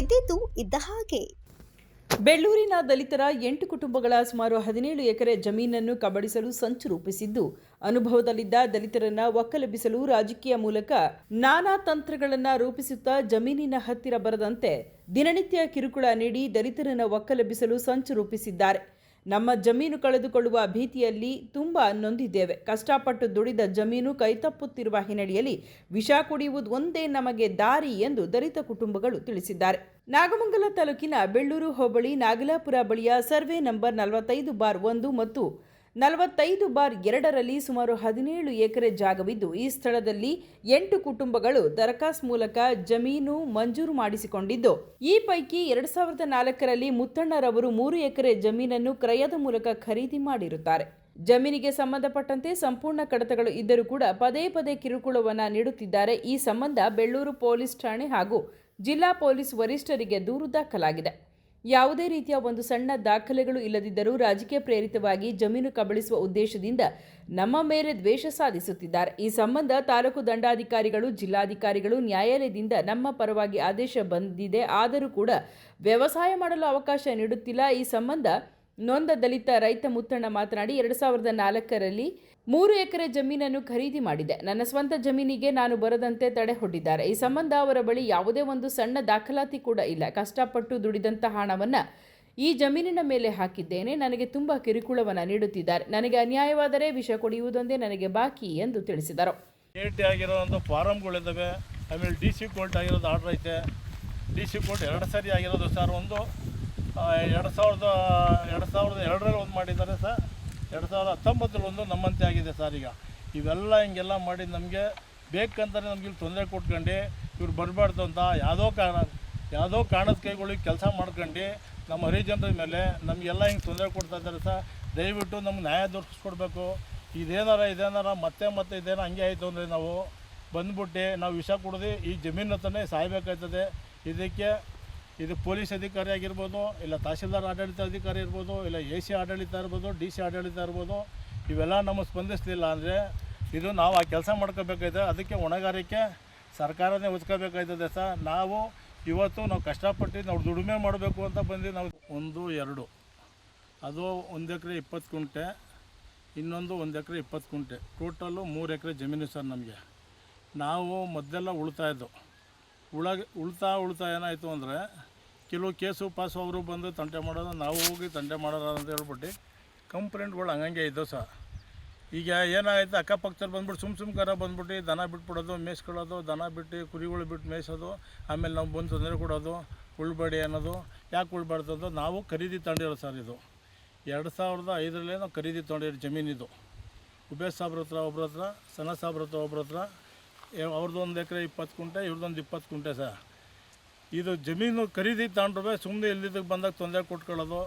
ಇದ್ದಿದ್ದು ಇದ್ದ ಹಾಗೆ. ಬೆಳ್ಳೂರಿನ ದಲಿತರ ಎಂಟು ಕುಟುಂಬಗಳ ಸುಮಾರು ಹದಿನೇಳು ಎಕರೆ ಜಮೀನನ್ನು ಕಬಡಿಸಲು ಸಂಚು ರೂಪಿಸಿದ್ದು, ಅನುಭವದಲ್ಲಿದ್ದ ದಲಿತರನ್ನ ಒಕ್ಕಲೆಬ್ಬಿಸಲು ರಾಜಕೀಯ ಮೂಲಕ ನಾನಾ ತಂತ್ರಗಳನ್ನ ರೂಪಿಸುತ್ತಾ ಜಮೀನಿನ ಹತ್ತಿರ ಬರದಂತೆ ದಿನನಿತ್ಯ ಕಿರುಕುಳ ನೀಡಿ ದಲಿತರನ್ನ ಒಕ್ಕಲೆಬ್ಬಿಸಲು ಸಂಚು ರೂಪಿಸಿದ್ದಾರೆ. ನಮ್ಮ ಜಮೀನು ಕಳೆದುಕೊಳ್ಳುವ ಭೀತಿಯಲ್ಲಿ ತುಂಬ ನೊಂದಿದ್ದೇವೆ. ಕಷ್ಟಪಟ್ಟು ದುಡಿದ ಜಮೀನು ಕೈತಪ್ಪುತ್ತಿರುವ ಹಿನ್ನೆಲೆಯಲ್ಲಿ ವಿಷ ಕುಡಿಯುವುದು ಒಂದೇ ನಮಗೆ ದಾರಿ ಎಂದು ದಲಿತ ಕುಟುಂಬಗಳು ತಿಳಿಸಿದ್ದಾರೆ. ನಾಗಮಂಗಲ ತಾಲೂಕಿನ ಬೆಳ್ಳೂರು ಹೋಬಳಿ ನಾಗಲಾಪುರ ಬಳಿಯ ಸರ್ವೆ ನಂಬರ್ ನಲವತ್ತೈದು ಬಾರ್ ಒಂದು ಮತ್ತು ನಲವತ್ತೈದು ಬಾರ್ ಎರಡರಲ್ಲಿ ಸುಮಾರು ಹದಿನೇಳು ಎಕರೆ ಜಾಗವಿದ್ದು, ಈ ಸ್ಥಳದಲ್ಲಿ ಎಂಟು ಕುಟುಂಬಗಳು ದರಖಾಸ್ ಮೂಲಕ ಜಮೀನು ಮಂಜೂರು ಮಾಡಿಸಿಕೊಂಡಿದ್ದು, ಈ ಪೈಕಿ ಎರಡು ಸಾವಿರದ ನಾಲ್ಕರಲ್ಲಿ ಮುತ್ತಣ್ಣರವರು ಮೂರು ಎಕರೆ ಜಮೀನನ್ನು ಕ್ರಯದ ಮೂಲಕ ಖರೀದಿ ಮಾಡಿರುತ್ತಾರೆ. ಜಮೀನಿಗೆ ಸಂಬಂಧಪಟ್ಟಂತೆ ಸಂಪೂರ್ಣ ಕಡತಗಳು ಇದ್ದರೂ ಕೂಡ ಪದೇ ಪದೇ ಕಿರುಕುಳವನ್ನು ನೀಡುತ್ತಿದ್ದಾರೆ. ಈ ಸಂಬಂಧ ಬೆಳ್ಳೂರು ಪೊಲೀಸ್ ಠಾಣೆ ಹಾಗೂ ಜಿಲ್ಲಾ ಪೊಲೀಸ್ ವರಿಷ್ಠರಿಗೆ ದೂರು ದಾಖಲಾಗಿದೆ. ಯಾವುದೇ ರೀತಿಯ ಒಂದು ಸಣ್ಣ ದಾಖಲೆಗಳು ಇಲ್ಲದಿದ್ದರೂ ರಾಜಕೀಯ ಪ್ರೇರಿತವಾಗಿ ಜಮೀನು ಕಬಳಿಸುವ ಉದ್ದೇಶದಿಂದ ನಮ್ಮ ಮೇಲೆ ದ್ವೇಷ ಸಾಧಿಸುತ್ತಿದ್ದಾರೆ. ಈ ಸಂಬಂಧ ತಾಲೂಕು ದಂಡಾಧಿಕಾರಿಗಳು, ಜಿಲ್ಲಾಧಿಕಾರಿಗಳು ನ್ಯಾಯಾಲಯದಿಂದ ನಮ್ಮ ಪರವಾಗಿ ಆದೇಶ ಬಂದಿದೆ. ಆದರೂ ಕೂಡ ವ್ಯವಸಾಯ ಮಾಡಲು ಅವಕಾಶ ನೀಡುತ್ತಿಲ್ಲ. ಈ ಸಂಬಂಧ ನೊಂದ ದಲಿತ ರೈತ ಮುತ್ತಣ್ಣ ಮಾತನಾಡಿ, ಎರಡು ಸಾವಿರದ ನಾಲ್ಕರಲ್ಲಿ ಮೂರು ಎಕರೆ ಜಮೀನನ್ನು ಖರೀದಿ ಮಾಡಿದೆ. ನನ್ನ ಸ್ವಂತ ಜಮೀನಿಗೆ ನಾನು ಬರದಂತೆ ತಡೆ ಹೊಡ್ಡಿದ್ದಾರೆ ಈ ಸಂಬಂಧ ಅವರ ಬಳಿ ಯಾವುದೇ ಒಂದು ಸಣ್ಣ ದಾಖಲಾತಿ ಕೂಡ ಇಲ್ಲ. ಕಷ್ಟಪಟ್ಟು ದುಡಿದಂಥ ಹಣವನ್ನು ಈ ಜಮೀನಿನ ಮೇಲೆ ಹಾಕಿದ್ದೇನೆ. ನನಗೆ ತುಂಬ ಕಿರುಕುಳವನ್ನು ನೀಡುತ್ತಿದ್ದಾರೆ. ನನಗೆ ಅನ್ಯಾಯವಾದರೆ ವಿಷ ಕೊಡಿಯುವುದೊಂದೇ ನನಗೆ ಬಾಕಿ ಎಂದು ತಿಳಿಸಿದರು. ಎ ಟಿ ಆಗಿರೋಂಥ ಫಾರಮ್ಗಳಿದ್ದಾವೆ ಆಮೇಲೆ ಡಿ ಸಿ ಕೋರ್ಟ್ ಆಗಿರೋದು ಆರ್ಡರ್ ಐತೆ. ಡಿ ಸಿ ಕೋರ್ಟ್ ಎರಡು ಸರಿ ಆಗಿರೋದು ಸರ್. ಒಂದು ಎರಡು ಸಾವಿರದ ಎರಡು ಸಾವಿರದ ಎರಡರಲ್ಲಿ ಒಂದು ಮಾಡಿದ್ದಾರೆ ಸರ್. ಎರಡು ಸಾವಿರದ ಹತ್ತೊಂಬತ್ತರಲ್ಲಿ ಒಂದು ನಮ್ಮಂತೆ ಆಗಿದೆ ಸರ್ ಈಗ. ಇವೆಲ್ಲ ಹಿಂಗೆಲ್ಲ ಮಾಡಿ ನಮಗೆ ಬೇಕಂತಾನೆ ನಮ್ಗೆ ಇಲ್ಲಿ ತೊಂದರೆ ಕೊಟ್ಕೊಂಡು ಇವ್ರು ಬರಬಾರ್ದು ಅಂತ ಯಾವುದೋ ಕಾರಣ, ಯಾವುದೋ ಕಾರಣದ ಕೈಗಳಿಗೆ ಕೆಲಸ ಮಾಡ್ಕೊಂಡು ನಮ್ಮ ಹರಿಜನರ ಮೇಲೆ ನಮಗೆಲ್ಲ ಹಿಂಗೆ ತೊಂದರೆ ಕೊಡ್ತಾ ಇದ್ದಾರೆ ಸರ್ ದಯವಿಟ್ಟು ನಮ್ಗೆ ನ್ಯಾಯ ದೊರಕಿಸ್ಕೊಡ್ಬೇಕು. ಇದೇನಾರ ಇದೇನಾರ, ಮತ್ತೆ ಮತ್ತೆ ಇದೇನೋ ಹಂಗೆ ಆಯಿತು ಅಂದರೆ ನಾವು ಬಂದ್ಬಿಟ್ಟು ನಾವು ವಿಷ ಕುಡ್ದು ಈ ಜಮೀನು ಹತ್ರನೇ ಸಾಯ್ಬೇಕಾಯ್ತದೆ. ಇದಕ್ಕೆ ಇದು ಪೊಲೀಸ್ ಅಧಿಕಾರಿ ಆಗಿರ್ಬೋದು, ಇಲ್ಲ ತಹಸೀಲ್ದಾರ್ ಆಡಳಿತ ಅಧಿಕಾರಿ ಇರ್ಬೋದು, ಇಲ್ಲ ಎ ಸಿ ಆಡಳಿತ ಇರ್ಬೋದು, ಡಿ ಸಿ ಆಡಳಿತ ಇರ್ಬೋದು, ಇವೆಲ್ಲ ನಮಗೆ ಸ್ಪಂದಿಸಲಿಲ್ಲ ಅಂದರೆ ಇದು ನಾವು ಆ ಕೆಲಸ ಮಾಡ್ಕೋಬೇಕಾಯ್ತದೆ. ಅದಕ್ಕೆ ಹೊಣೆಗಾರಿಕೆ ಸರ್ಕಾರನೇ ಒದ್ಕೋಬೇಕಾಯ್ತದೆ ಸರ್. ನಾವು ಇವತ್ತು ನಾವು ಕಷ್ಟಪಟ್ಟು ನಾವು ದುಡಿಮೆ ಮಾಡಬೇಕು ಅಂತ ಬಂದು ನಾವು ಒಂದು, ಎರಡು. ಅದು ಒಂದು ಎಕರೆ ಇಪ್ಪತ್ತು ಕುಂಟೆ, ಇನ್ನೊಂದು ಒಂದು ಎಕರೆ ಇಪ್ಪತ್ತು ಕುಂಟೆ. ಟೋಟಲ್ಲು ಮೂರು ಎಕರೆ ಜಮೀನು ಸರ್ ನಮಗೆ. ನಾವು ಮೊದಲೆಲ್ಲ ಉಳ್ತಾಯಿದ್ದು ಉಳಗೆ, ಉಳ್ತಾ ಉಳ್ತಾ ಏನಾಯಿತು ಅಂದರೆ ಕೆಲವು ಕೇಸು ಪಾಸು ಅವರು ಬಂದು ತಂಟೆ ಮಾಡೋದು, ನಾವು ಹೋಗಿ ತಂಟೆ ಮಾಡೋದು ಅಂತ ಹೇಳ್ಬಿಟ್ಟು ಕಂಪ್ಲೇಂಟ್ಗಳು ಹಂಗಂಗೆ ಇದ್ದವು ಸಹ. ಈಗ ಏನಾಯ್ತು, ಅಕ್ಕಪಕ್ಕದಲ್ಲಿ ಬಂದ್ಬಿಟ್ಟು ಸುಮ್ಮ ಸುಮ್ಕರ ಬಂದ್ಬಿಟ್ಟು ದನ ಬಿಟ್ಬಿಡೋದು, ಮೇಯ್ಸ್ಕೊಳ್ಳೋದು, ದನ ಬಿಟ್ಟು ಕುರಿಗಳು ಬಿಟ್ಟು ಮೇಯಿಸೋದು, ಆಮೇಲೆ ನಾವು ಬಂದು ತೊಂದರೆ ಕೊಡೋದು, ಉಳ್ಬೇಡಿ ಅನ್ನೋದು, ಯಾಕೆ ಉಳ್ಬಾರ್ದು ನಾವು ಖರೀದಿ ತಗೊಂಡಿರೋ ಸರ್ ಇದು. ಎರಡು ಸಾವಿರದ ಐದರಲ್ಲೇ ನಾವು ಖರೀದಿ ತೊಗೊಂಡಿರೋ ಜಮೀನಿದು ಉಬೇಶ್ ಸಾಬ್ರ ಹತ್ರ, ಒಬ್ರ ಹತ್ರ, ಸನ ಸಾಬ್ರ ಹತ್ರ, ಒಬ್ರ ಹತ್ರ ಏ- ಅವ್ರದ್ದು ಒಂದು ಎಕರೆ ಇಪ್ಪತ್ತು ಕುಂಟೆ ಇವ್ರದ್ದೊಂದು ಇಪ್ಪತ್ತು ಕುಂಟೆ ಸರ್. ಇದು ಜಮೀನು ಖರೀದಿ ತಗೊಂಡ್ರೆ ಸುಮ್ಮನೆ ಎಲ್ಲಿದ್ದಕ್ಕೆ ಬಂದಾಗ ತೊಂದರೆ ಕೊಟ್ಕೊಳ್ಳೋದು.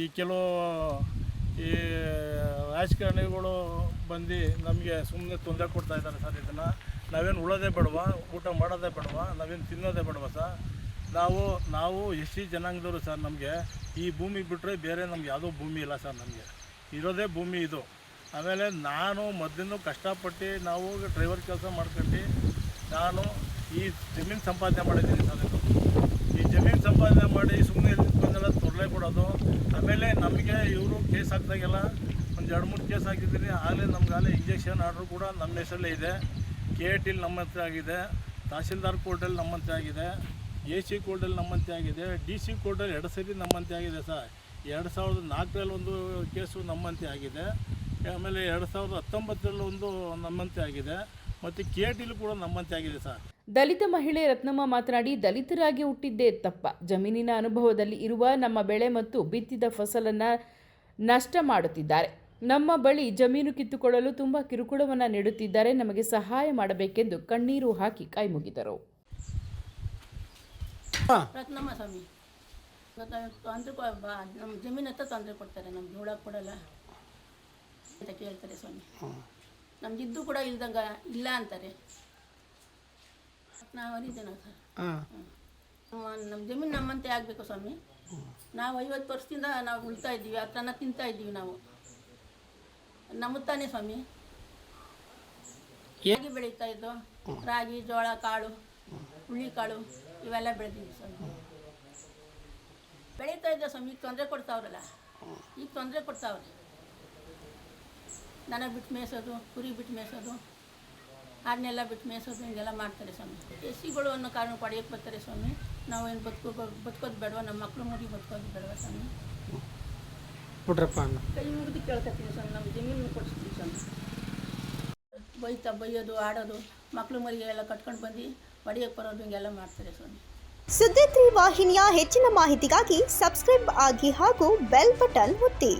ಈ ಕೆಲವು, ಈ ರಾಜಕಾರಣಿಗಳು ಬಂದು ನಮಗೆ ಸುಮ್ಮನೆ ತೊಂದರೆ ಕೊಡ್ತಾ ಇದ್ದಾರೆ ಸರ್ ಇದನ್ನು. ನಾವೇನು ಉಳೋದೇ ಬೇಡವಾ? ಊಟ ಮಾಡೋದೇ ಬೇಡವಾ? ನಾವೇನು ತಿನ್ನೋದೇ ಬೇಡವಾ ಸರ್? ನಾವು ನಾವು ಎಸ್ ಸಿ ಜನಾಂಗದವರು ಸರ್ ನಮಗೆ. ಈ ಭೂಮಿ ಬಿಟ್ಟರೆ ಬೇರೆ ನಮ್ಗೆ ಯಾವುದೋ ಭೂಮಿ ಇಲ್ಲ ಸರ್ ನಮಗೆ. ಇರೋದೇ ಭೂಮಿ ಇದು. ಆಮೇಲೆ ನಾನು ಮೊದಲಿಂದ ಕಷ್ಟಪಟ್ಟು ನಾವು ಡ್ರೈವರ್ ಕೆಲಸ ಮಾಡ್ಕೊಂಡು ನಾನು ಈ ಜಮೀನು ಸಂಪಾದನೆ ಮಾಡಿದ್ದೀನಿ ಸರ್ ಇದು. ಜಮೀನು ಸಂಪಾದನೆ ಮಾಡಿ ಸುಮ್ಮನೆ ಬಂದೆಲ್ಲ ತೊರಲೆ ಕೊಡೋದು. ಆಮೇಲೆ ನಮಗೆ ಇವರು ಕೇಸ್ ಹಾಕಿದಾಗೆಲ್ಲ ಒಂದು ಎರಡು ಮೂರು ಕೇಸ್ ಹಾಕಿದ್ದೀನಿ. ಆಗಲೇ ನಮ್ಗೆ ಆಗಲೇ ಇಂಜೆಕ್ಷನ್ ಆರ್ಡ್ರು ಕೂಡ ನಮ್ಮ ಹೆಸರಲ್ಲೇ ಇದೆ. ಕೆ ಎ ನಮ್ಮ ಹತ್ರ ಆಗಿದೆ. ತಹಸೀಲ್ದಾರ್ ಕೋರ್ಟಲ್ಲಿ ನಮ್ಮಂತೆ ಆಗಿದೆ. ಎ ಸಿ ಕೋರ್ಟಲ್ಲಿ ನಮ್ಮಂತೆ ಆಗಿದೆ. ಡಿ ಸಿ ಕೋರ್ಟಲ್ಲಿ ಎರಡು ಸರಿ ನಮ್ಮಂತೆ ಆಗಿದೆ ಸರ್. ಎರಡು ಸಾವಿರದ ನಾಲ್ಕರಲ್ಲಿ ಒಂದು ಕೇಸು ನಮ್ಮಂತೆ ಆಗಿದೆ. ಆಮೇಲೆ ಎರಡು ಸಾವಿರದ ಹತ್ತೊಂಬತ್ತರಲ್ಲಿ ಒಂದು ನಮ್ಮಂತೆ ಆಗಿದೆ. ಮತ್ತು ಕೆ ಕೂಡ ನಮ್ಮಂತೆ ಆಗಿದೆ ಸರ್. ದಲಿತ ಮಹಿಳೆ ರತ್ನಮ್ಮ ಮಾತನಾಡಿ ದಲಿತರಾಗಿ ಹುಟ್ಟಿದ್ದೇ ತಪ್ಪ. ಜಮೀನಿನ ಅನುಭವದಲ್ಲಿ ಇರುವ ನಮ್ಮ ಬೆಳೆ ಮತ್ತು ಬಿತ್ತಿದ ಫಸಲನ್ನ ನಷ್ಟ ಮಾಡುತ್ತಿದ್ದಾರೆ. ನಮ್ಮ ಬಳಿ ಜಮೀನು ಕಿತ್ತುಕೊಳ್ಳಲು ತುಂಬ ಕಿರುಕುಳವನ್ನು ನೀಡುತ್ತಿದ್ದಾರೆ. ನಮಗೆ ಸಹಾಯ ಮಾಡಬೇಕೆಂದು ಕಣ್ಣೀರು ಹಾಕಿ ಕೈಮುಗಿದರು ರತ್ನಮ್ಮ ಸ್ವಾಮಿ ತೊಂದರೆ ಬಾ. ನಮ್ಮ ಜಮೀನು ಹತ್ರ ತೊಂದರೆ ಕೊಡ್ತಾರೆ. ನಮ್ಗೆ ನೋಡಕ್ಕೆ ಕೊಡಲ್ಲ ಅಂತ ಕೇಳ್ತಾರೆ ಸ್ವಾಮಿ. ನಮ್ಗಿದ್ದು ಕೂಡ ಇಲ್ದಂಗ ಇಲ್ಲ ಅಂತಾರೆ. ನಾವು ಅರಿತೇನ ಸರ್? ನಮ್ಮ ಜಮೀನು ನಮ್ಮಂತೆ ಆಗಬೇಕು ಸ್ವಾಮಿ. ನಾವು ಐವತ್ತು ವರ್ಷದಿಂದ ನಾವು ಉಳ್ತಾ ಇದ್ದೀವಿ ಅತ್ತನ ತಿಂತಾ ಇದ್ದೀವಿ ನಾವು. ನಮ್ಮುತ್ತಾನೆ ಸ್ವಾಮಿ. ಹೇಗೆ ಬೆಳೀತಾ ಇದ್ದು ರಾಗಿ ಜೋಳ ಕಾಳು ಹುಳಿ ಕಾಳು ಇವೆಲ್ಲ ಬೆಳೆದಿದ್ವಿ ಸ್ವಾಮಿ. ಬೆಳೀತಾ ಇದ್ದ ಸ್ವಾಮಿ ಈಗ ತೊಂದರೆ ಕೊಡ್ತಾವ್ರಲ್ಲ. ಈಗ ತೊಂದರೆ ಕೊಡ್ತಾವ್ರೆ. ದನ ಬಿಟ್ಟು ಮೇಯಿಸೋದು ಕುರಿ ಬಿಟ್ಟು ಮೇಯಿಸೋದು ಅದನ್ನೆಲ್ಲ ಬಿಟ್ಟು ಮೇಯಿಸೋದು ಹಿಂಗೆಲ್ಲ ಮಾಡ್ತಾರೆ ಸ್ವಾಮಿ. ಎಸ್ ಸಿಗಳು ಅನ್ನೋ ಕಾರಣ ಪಡೆಯೋಕ್ಕೆ ಬರ್ತಾರೆ ಸ್ವಾಮಿ. ನಾವೇನು ಬದುಕೋ ಬದುಕೋದು ಬೇಡವಾ? ನಮ್ಮ ಮಕ್ಕಳು ಮುಗಿ ಬದುಕೋದು ಬೇಡವಾ ಸ್ವಾಮಿ? ಬಿಡ್ರಪ್ಪ ಕೈ ಮುಗಿದು ಕೇಳ್ಕೊತೀವಿ ಸ್ವಾಮಿ ನಮ್ಮ ಜಮೀನು ಕೊಡಿಸ್ತೀವಿ ಸ್ವಾಮಿ. ಬೈತಾ ಬೈಯೋದು ಆಡೋದು ಮಕ್ಕಳು ಮರಿಗೆ ಎಲ್ಲ ಕಟ್ಕೊಂಡು ಬಂದು ಹೊಡಿಯೋಕ್ಕೆ ಬರೋದು ಹಿಂಗೆಲ್ಲ ಮಾಡ್ತಾರೆ ಸ್ವಾಮಿ. ಸುದ್ದಿ ತ್ರೀ ವಾಹಿನಿಯ ಹೆಚ್ಚಿನ ಮಾಹಿತಿಗಾಗಿ ಸಬ್ಸ್ಕ್ರೈಬ್ ಆಗಿ ಹಾಗೂ ಬೆಲ್ ಬಟನ್ ಒತ್ತಿ.